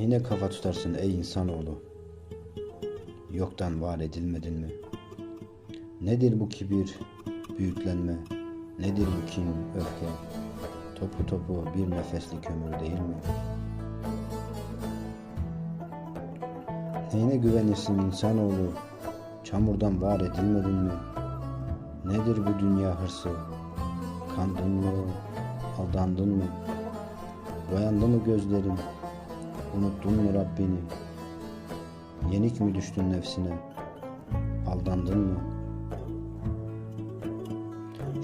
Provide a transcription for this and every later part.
Neyine kafa tutarsın ey insanoğlu? Yoktan var edilmedin mi? Nedir bu kibir, büyüklenme? Nedir bu kin, öfke? Topu topu bir nefesli kömür değil mi? Neyine güvenirsin insanoğlu? Çamurdan var edilmedin mi? Nedir bu dünya hırsı? Kandın mı? Aldandın mı? Boyandı mı gözlerin? Unuttun mu Rabbini? Yenik mi düştün nefsine? Aldandın mı?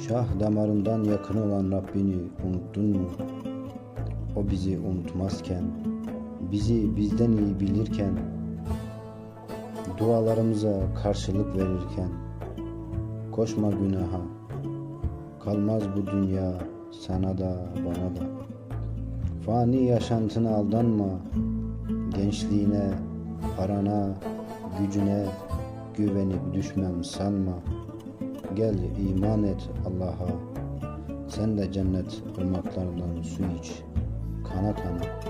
Şah damarından yakın olan Rabbini unuttun mu? O bizi unutmazken, bizi bizden iyi bilirken, dualarımıza karşılık verirken, koşma günaha, kalmaz bu dünya sana da bana da. Fani yaşantına aldanma, gençliğine, parana, gücüne güvenip düşmem sanma. Gel iman et Allah'a, sen de cennet ırmaklarından su iç, kana kana.